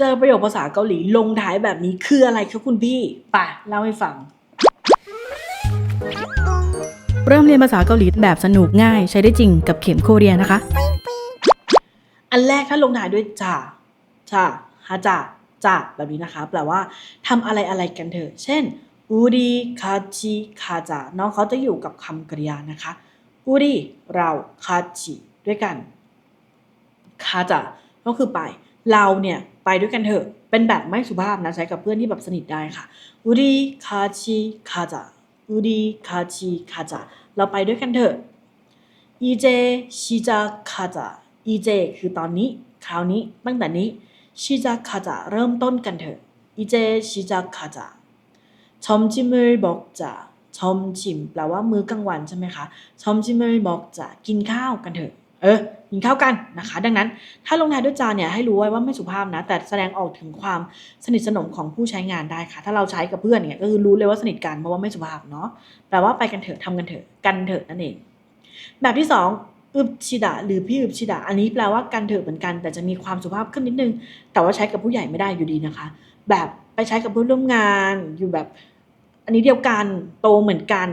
เจอประโยคภาษาเกาหลีลงท้ายแบบนี้คืออะไรคะคุณพี่ไป่ะเล่าให้ฟัง เริ่มเรียนภาษาเกาหลีแบบสนุกง่ายใช้ได้จริงกับเข็มโคเรียนะคะ อันแรกถ้าลงท้ายด้วยจ่าจ่าฮาจ่าจ่าแบบนี้นะคะ แปลว่าทำอะไรอะไรกันเถอะ เช่นอูดีคาจิคาจาน้องเขาจะอยู่กับคำกริยานะคะอูดีเราคาจิด้วยกันคาจาก็คือไป เราเนี่ยไปด้วยกันเถอะ เป็นแบบไม่สุภาพนะ ใช้กับเพื่อนที่แบบสนิทได้ค่ะอูดีคาจิคาจาอูดีคาจิคาจาเราไปด้วยกันเถอะอีเจชิจากาจาอีเจคือตอนนี้ คราวนี้ ตั้งแต่นี้ชิจากาจาเริ่มต้นกันเถอะอีเจชิจากาจาชอมจิมือบอกจะชอมชิมแปลว่ามื้อกลางวันใช่ไหมคะชอมจิมือบอกจะกินข้าวกันเถอะ เออ กินข้าวกันนะคะ ดังนั้นถ้าลงท้ายด้วยจาเนี่ยให้รู้ไว้ว่าไม่สุภาพนะ แต่แสดงออกถึงความสนิทสนมของผู้ใช้งานได้ค่ะ ถ้าเราใช้กับเพื่อนเนี่ยก็คือรู้เลยว่าสนิทกันเพราะว่าไม่สุภาพเนาะแปลว่าไปกันเถอะทำกันเถอะกันเถอะนั่นเอง แบบที่สองอึบชิดะหรือพี่อึบชิดะอันนี้แปลว่ากันเถอะเหมือนกัน แต่จะมีความสุภาพขึ้นนิดนึง แต่ว่าใช้กับผู้ใหญ่ไม่ได้อยู่ดีนะคะ แบบไปใช้กับเพื่อนร่วมงานอยู่แบบ อันนี้เดียวกันโตเหมือนกัน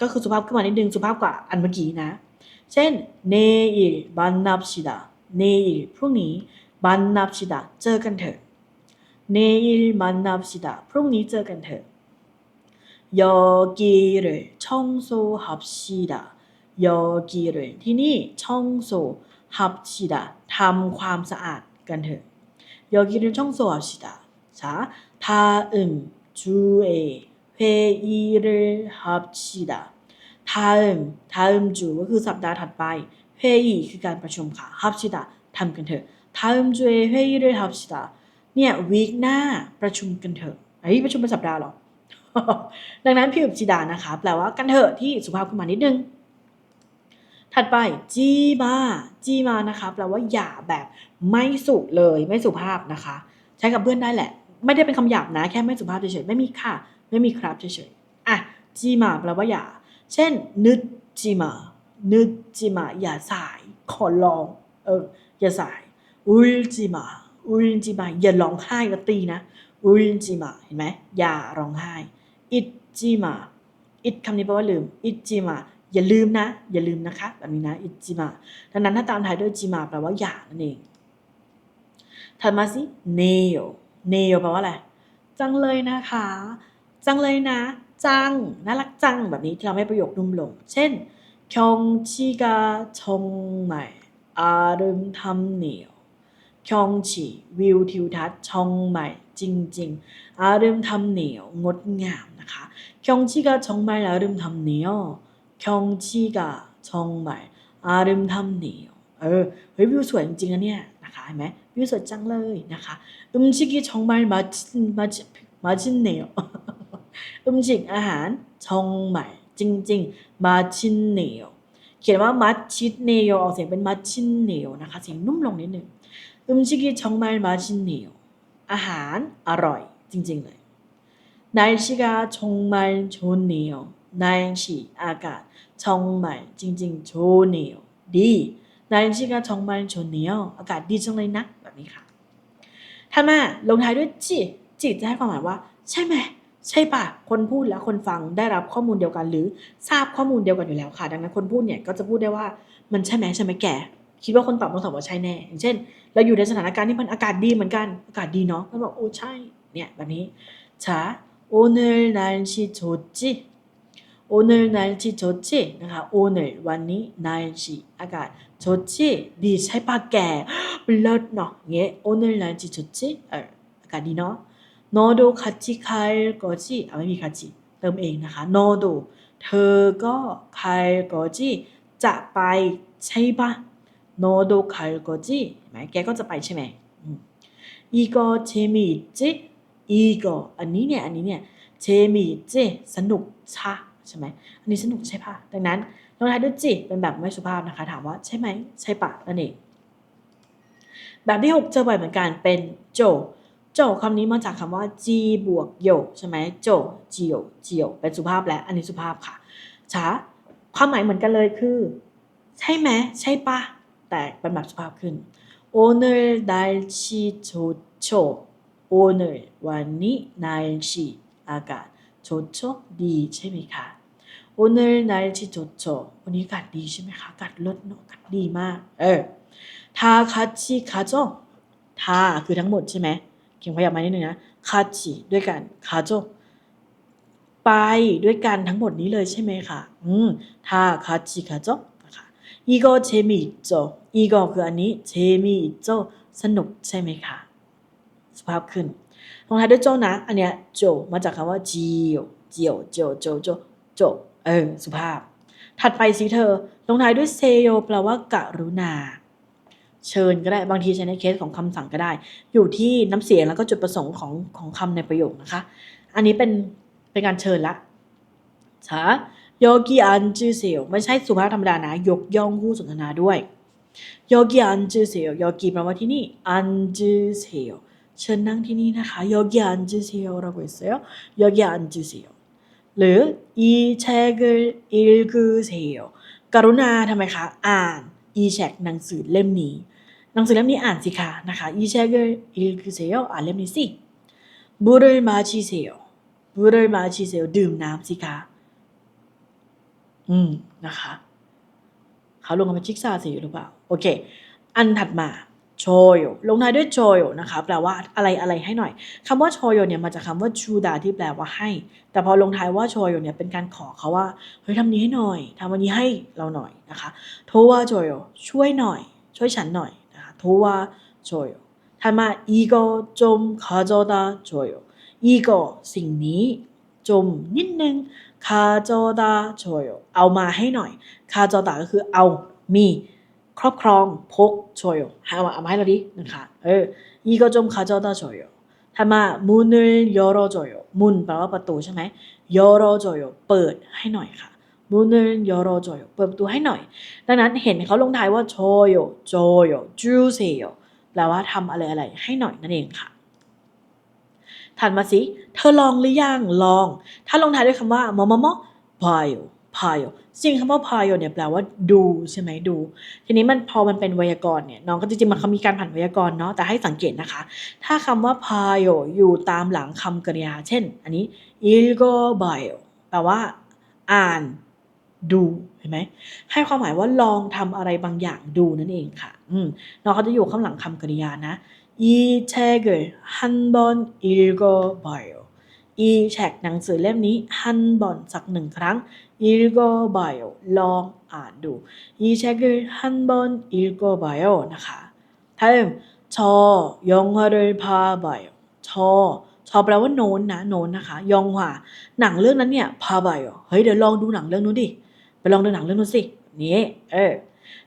ก็คือสุภาพขึ้นมานิดนึงสุภาพกว่าอันเมื่อกี้นะ เช่นเนอิลบันนับชิดะเนอิลพรุ่งนี้บันนับชิดะเจอกันเถอะเนอิลบันนับชิดะพรุ่งนี้เจอกันเถอะยอกีเรชงโซฮับชิดะยอกีเรที่นี่ช่องโซฮับชิดะทำความสะอาดกันเถอะยอกีเรช่องโซฮับชิดะ จ้าทาอึมจูเอเฮอีเรฮับชิดะทามทาอึมจูก็คือสัปดาห์ถัดไปเฮอีคือการประชุมค่ะฮับชิดะทำกันเถอะทาอึมจูเอเฮอีเรฮับชิดะเนี่ยวีคหน้าประชุมกันเถอะไอ้ประชุมเป็นสัปดาห์หรอ ดังนั้นพี่อุบชิดานะคะ แปลว่ากันเถอะที่สุภาพขึ้นมานิดนึง ถัดไปจีมาจีมานะคะ แปลว่าอย่าแบบไม่สุเลยไม่สุภาพนะคะ ใช้กับเพื่อนได้แหละ ไม่ได้เป็นคำหยาบนะ แค่ไม่สุภาพเฉยๆไม่มีค่ะ ไม่มีครับเฉยๆอะจีมาแปลว่าอย่า เช่นนึดจีมานึดจีมาอย่าสาย ขอลองเอออย่าสายอุลจีมาอุลจีมาอย่าร้องไห้แล้วตีนะอุลจีมาเห็นไหมอย่าร้องไห้อิดจีมาอิดคำนี้แปลว่าลืมอิดจีมาอย่าลืมนะ อย่าลืมนะคะแบบนี้นะอิดจิมาดังนั้นถ้าตามไทยด้วยจิมาแปลว่าอย่านั่นเองถัดมาสิเนโยเนโยแปลว่าอะไรจังเลยนะคะ จังเลยนะ จังน่ารักจังแบบนี้ที่เราให้ประโยคนุ่มลง เช่น경치가정말아름답네요 경치วิวทิวทัศน์ชองใหม่จริงๆอารึมทำเหนียวงดงามนะคะ 경치가 정말 아름답네요. 경치가 정말 아름답네요. เออเฮ้ยวิวสวยจริงๆนะเนี่ยนะคะเห็นไหมวิวสวยจังเลยนะคะ 음식이 정말 맛있 맛있 맛있네요. อืมจิงอาหารชงใหม่จริงๆมาชินเนียวเขียนว่ามาชินเนียวออกเสียงเป็นมาชินเนียวนะคะเสียงนุ่มลงนิดนึงอึมชิกิชองไมมัชชิเนียวอาหารอร่อยจริงๆเลยนายชิกาชงไมโชเนียวนายชีอากาศชงไมจริงๆโชเนียวดีนายชิกาชงไมโชเนียวอากาศดีจังเลยนะแบบนี้ค่ะถ้ามาลงท้ายด้วยจีจีจะให้ความหมายว่า ใช่ไหม ใช่ปะคนพูดและคนฟังได้รับข้อมูลเดียวกัน หรือทราบข้อมูลเดียวกันอยู่แล้วค่ะ ดังนั้นคนพูดเนี่ยก็จะพูดได้ว่ามันใช่ไหมใช่ไหมแกคิดว่าคนตอบต้อตอบว่าใช่แน่อย่างเช่น เราอยู่ในสถานการณ์ที่มันอากาศดีเหมือนกันอากาศดีเนาะก็บอกโอ้ใช่เนี่ยแบบนี้ชาโอเนลนันชิโจจิโอเนลนันชิโจจินะคะโอเนลวันนี้นันชิอากาศโจจิดีใช่ปะแกเลิศเนาะเงี้ยโอเนลนันชิโจจิอากาศดีเนาะ 너도 같이 갈 거지? อ่ะไม่มี 같이 เติมเองนะคะ 너도 เธอก็ 갈 거지? จะไปใช่ปะ 너도 갈 거지? เห็นไหมแกก็จะไปใช่ไหมอืม 이거 재미있지? 이거 อันนี้เนี่ยอันนี้เนี่ย 재미있지 สนุกชะใช่ไหมอันนี้สนุกใช่ปะดังนั้นลงท้ายด้วยจิเป็นแบบไม่สุภาพนะคะ ถามว่าใช่ไหมใช่ปะนั่นเอง แบบที่ 6 เจอบ่อยเหมือนกันเป็นโจ โจคำนี้มาจากคำว่าจีบวกโยใช่ไหมโจเจียวเจียวเป็นสุภาพและอันนี้สุภาพค่ะช้าความหมายเหมือนกันเลยคือ ใช่ไหมใช่ปะแต่เป็นแบบสุภาพขึ้นโอเนอร์ไดชิโชชโอเนอร์วันนี้นายชีอากาศโชโดีใช่ไหมคะโอเนอร์นายชิโชโวันนี้อากาศดีใช่ไหมคะอากาศลดเนาะอากาศดีมาก เออทาคัชิคาโจทาคือทั้งหมดใช่ไหม เขียนขยับมานิดนึงนะคาชิด้วยกันคาโจไปด้วยกันทั้งหมดนี้เลยใช่ไหมคะอืมทาคาชิคาโจนะคะอีโกเจมิโจอีโกคืออันนี้เจมิโจสนุกใช่ไหมคะสุภาพขึ้นลงท้ายด้วยโจนะ อันเนี้ยโจมาจากคำว่าจิโอจิโอโจโจโจโจเออสุภาพ ถัดไปสิเธอลงท้ายด้วยเซโยแปลว่ากรุณา เชิญก็ได้บางทีใช้ในเคสของคำสั่งก็ได้ อยู่ที่น้ำเสียงแล้วก็จุดประสงค์ของของคำในประโยคนะคะ อันนี้เป็นเป็นการเชิญละชาโยกิอันจือเซียวไม่ใช่สุภาพธรรมดานะ ยกย่องคู่สนทนาด้วยโยกิอันจือเซียวโยกิแปลว่าที่นี่อันจือเซียวเชิญนั่งที่นี่นะคะโยกิอันจือเซียวเราเซียวโยกิอันจือเซียวหรืออีเชกอิลกูเซียวกรุณาทำไมคะ อ่านอีแชกหนังสือเล่มนี้ หนังสือเล่มนี้อ่านสิคะนะคะ이책을읽으세요อ่านเล่มนี้สิ물을마시세요물을마시세요ดื่มน้ำสิคะ อืมนะคะ เขาลงกันเป็นชิกซาสีหรือเปล่า โอเค อันถัดมาโชโยลงท้ายด้วยโชโยนะคะ แปลว่าอะไรอะไรให้หน่อยคำว่าโชโยเนี่ยมาจากคำว่าชูดาที่แปลว่าให้ แต่พอลงท้ายว่าโชโยเนี่ยเป็นการขอเขาว่า เฮ้ยทำนี้ให้หน่อยทำวันนี้ให้เราหน่อยนะคะ โทว่าโชโยช่วยหน่อย ช่วยฉันหน่อย นะคะโทว่าโชโยถัดมามาโจดาโชโยอีโกสิ่งนี้จมนิดนึงคาโจดาโชโยเอามาให้หน่อยคาโจดาก็คือเอามีครอบครองพกโชโยให้เอามาเอามาให้เราดินะคะเอออีก็จมคาโจดาโชโยถ้ามามุนยอรโจยมุนแปลว่าประตูใช่ไหมยอรโจยเปิดให้หน่อยค่ะ มุนยอรโจโยเปิดประตูให้หน่อย ดังนั้นเห็นเขาลงท้ายว่าโชโยโจโยจูเซโยแปลว่าทำอะไรอะไรให้หน่อยนั่นเองค่ะถัดมาสิ เธอลองหรือยัง ลอง ถ้าลงท้ายด้วยคำว่ามอมมอพายโยพายโยจริงคำว่าพายโยเนี่ยแปลว่าดูใช่ไหมดู ทีนี้มันพอมันเป็นไวยากรณ์เนี่ย น้องก็จริงๆมันเขามีการผันไวยากรณ์เนาะ แต่ให้สังเกตนะคะ ถ้าคำว่าพายโยอยู่ตามหลังคำกริยา เช่น อันนี้ ilgo b i o แปลว่า อ่าน ดูเห็นไหมให้ความหมายว่าลองทำอะไรบางอย่างดูนั่นเองค่ะ อืมเนาะเขาจะอยู่ข้างหลังคำกริยานะอีเช็กฮันบอนอิลโกบอยอีแชกหนังสือเล่มนี้ฮันบอนสักหนึ่งครั้งอิลโกบอยลองอ่านดูอีเช็กฮันบอนอิลโกบอยนะคะถ้าเริ่มชอยองฮาเรพาบอยชอชอแปลว่าโน้นนะโน้นนะคะ ยองหวาหนังเรื่องนั้นเนี่ยพาบอยเฮ้ยเดี๋ยวลองดูหนังเรื่องนู้นดิ ไปลองดูหนังเรื่องนู้นสินี่เออ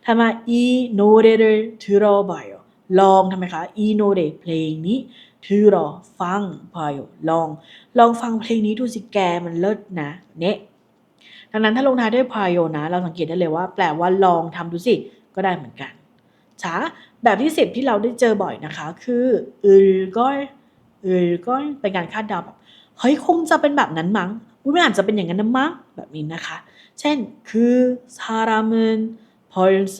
ทำไมอีโนเรเรถือรอไปเหรอลองทำไมคะอีโนเรเพลงนี้ถือรอฟังพายลอง ลองฟังเพลงนี้ดูสิแกมันเลิศนะเนี่ยดังนั้นถ้าลงท้ายด้วยพายนะ เราสังเกตได้เลยว่า แปลว่าลองทำดูสิ ก็ได้เหมือนกันช้าแบบที่สิบที่เราได้เจอบ่อยนะคะ คืออือก้อยอือก้อยเป็นการคาดเดาแบบเฮ้ยคงจะเป็นแบบนั้นมั้ง อุ๊ยไม่อาจจะเป็นอย่างนั้นนะมั้งแบบนี้นะคะ เช่นคือซารามึนพอลโซ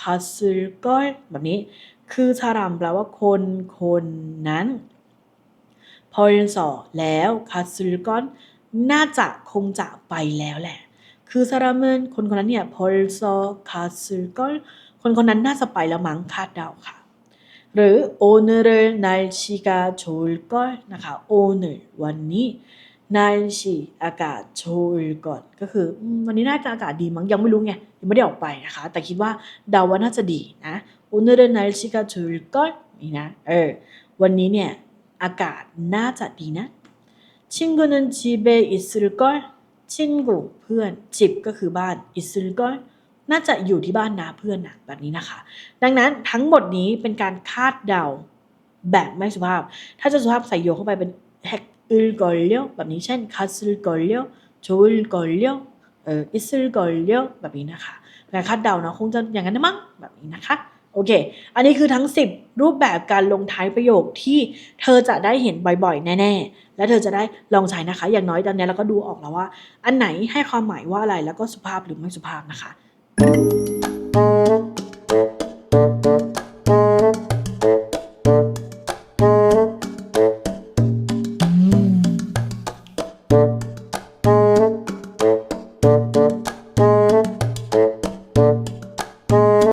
คาซึก้อยแบบนี้ คือซารามแปลว่าคนคนนั้น พอลสอแล้วคาซึกอนน่าจะคงจะไปแล้วแหละ คือซาราเมนคนคนนั้นเนี่ยพอลสอคาซึกอนคนคนนั้นน่าจะไปแล้วมั้งคาดเดาค่ะ หรือโอเนอร์날씨가좋을걸นะคะโอเนอร์วั นายฉีอากาศโชยก่อนก็คือวันนี้น่าจะอากาศดีมั้งยังไม่รู้ไงยังไม่ได้ออกไปนะคะ แต่คิดว่าเดาว่าน่าจะดีนะอุณหภูมินายฉีกาโชยก่อนนี่นะเออวันนี้เนี่ยอากาศน่าจะดีนะชิงกุนันจีเบอิสรุก่อนชิงกุเพื่อนจิบก็คือบ้านอิสรุก่อนน่าจะอยู่ที่บ้านนาเพื่อนนะแบบนี้นะคะ ดังนั้นทั้งหมดนี้เป็นการคาดเดาแบบไม่สุภาพ ถ้าจะสุภาพใส่โยเข้าไปเป็น แฮกอึกลเลียวแบบนี้เช่นคัสลกอลเลียวโจลกลเลียวเอ่ออิสลกลเลียวแบบนี้นะคะการคาดเดาเนาะคงจะอย่างนั้นมั้งแบบนี้นะคะโอเค อันนี้คือทั้ง 10 รูปแบบการลงท้ายประโยคที่เธอจะได้เห็นบ่อยๆ แน่ ๆ และเธอจะได้ลองใช้นะคะ อย่างน้อยตอนนี้เราก็ดูออกแล้วว่า อันไหนให้ความหมายว่าอะไรแล้วก็สุภาพหรือไม่สุภาพนะคะ